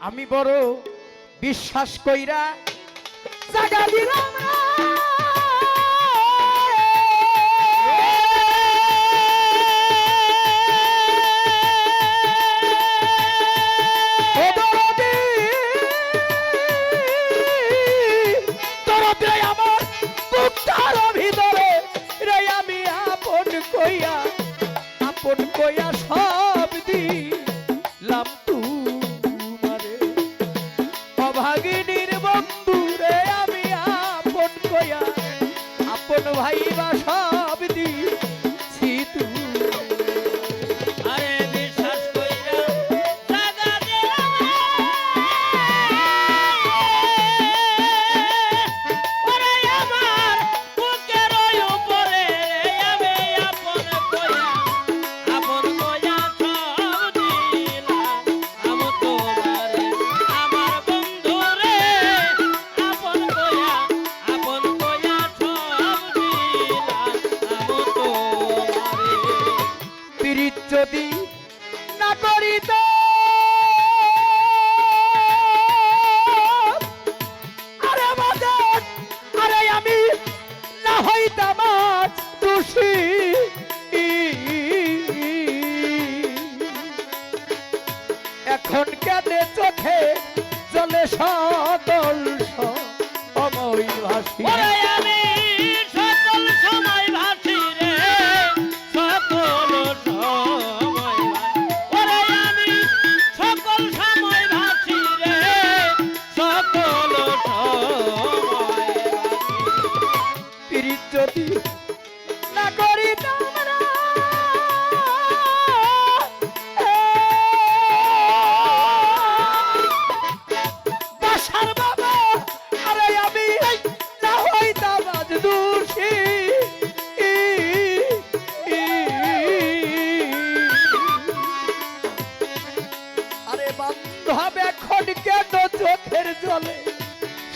আমি বড় বিশ্বাস কইরা জাগা দিলাম ভিতরে রে আমি আপন কইয়া আপন কইয়া হইতাম দোষী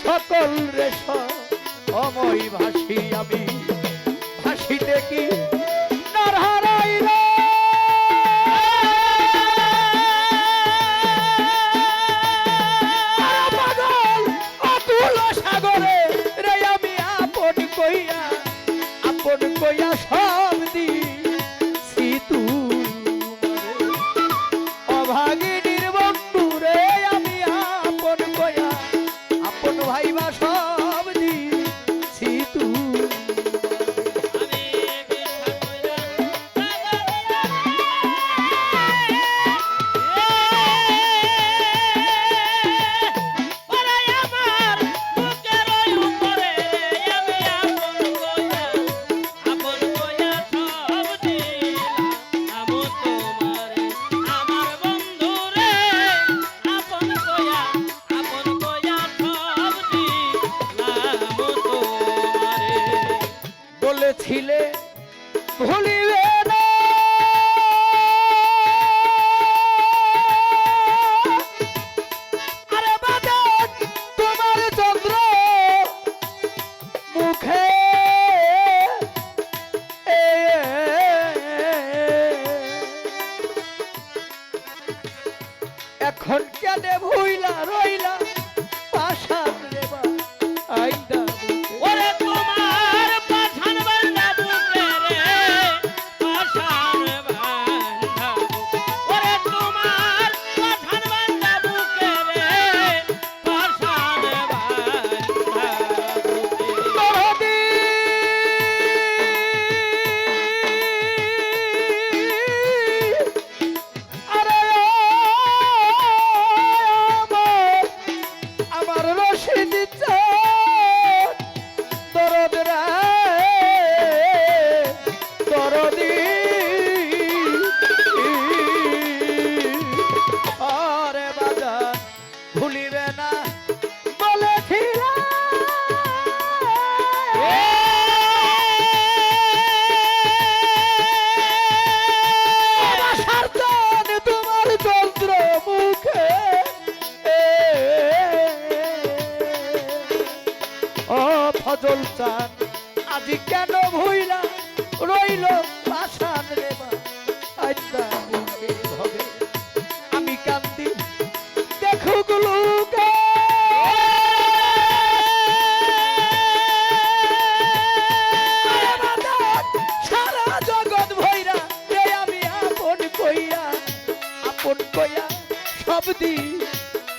সকল রেশ অময় ভাসি আমি। ভাসিতে কি সাগরে রে আমি আপন কইয়া আপন কইয়া সব ছিলে ভুলি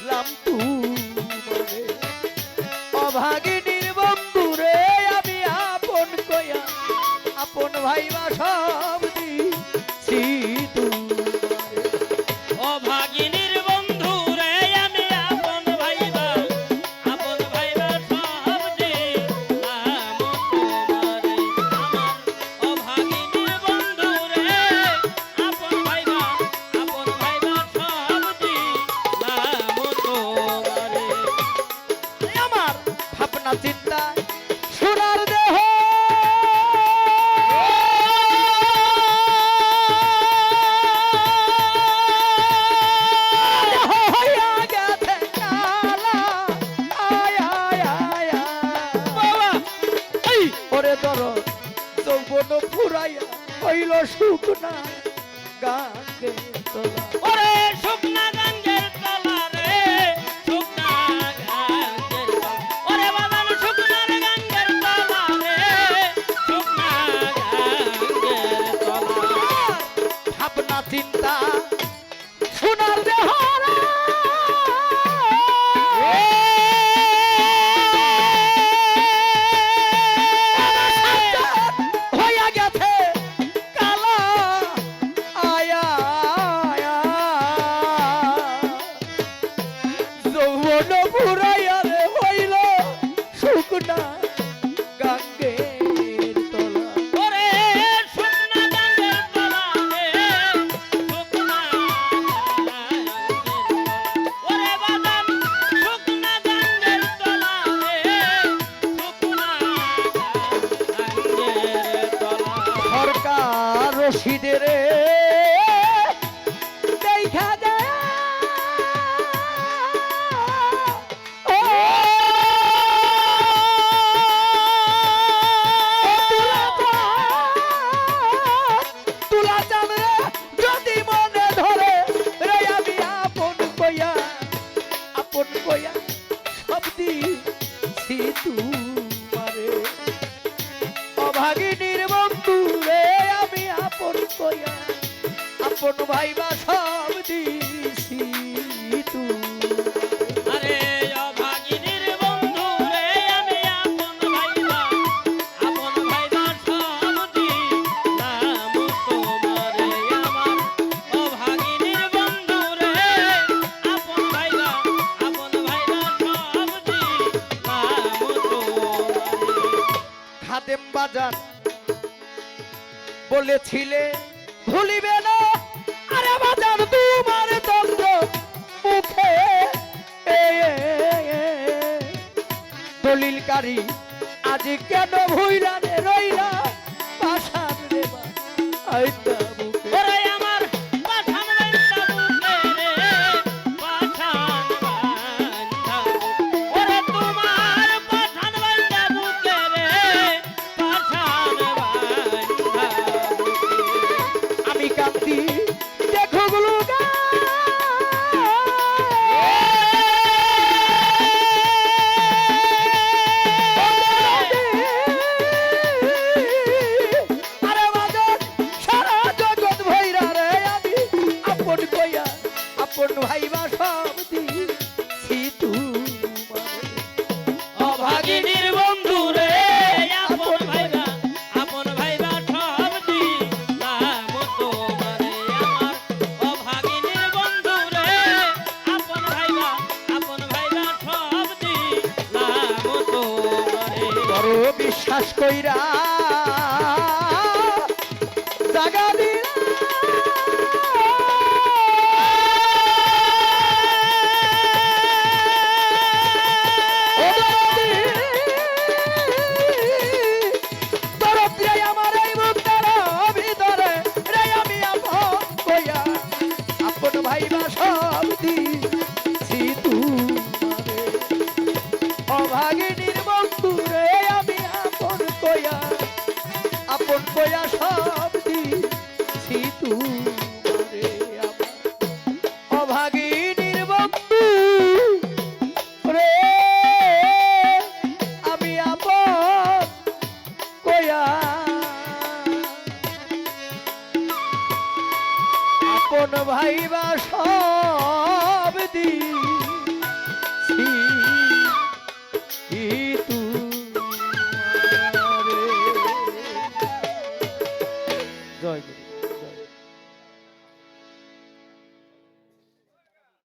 দেখলাম তোমারে। অভাগিনীর বন্ধুরে আমি আপন কয়া আপন ভাইবা সব আপন ভাই বাসা বলেছিলে ভুলিবে না। আরে বাজার তোমার চন্দ্র মুখে দলিলকারী আজ কেন ভুইলা? কইরা বয়া সব দিছি তুমরে অভাগিনীর বন্ধু রে আমি আপন কয়া আপন ভাইবা সব দিই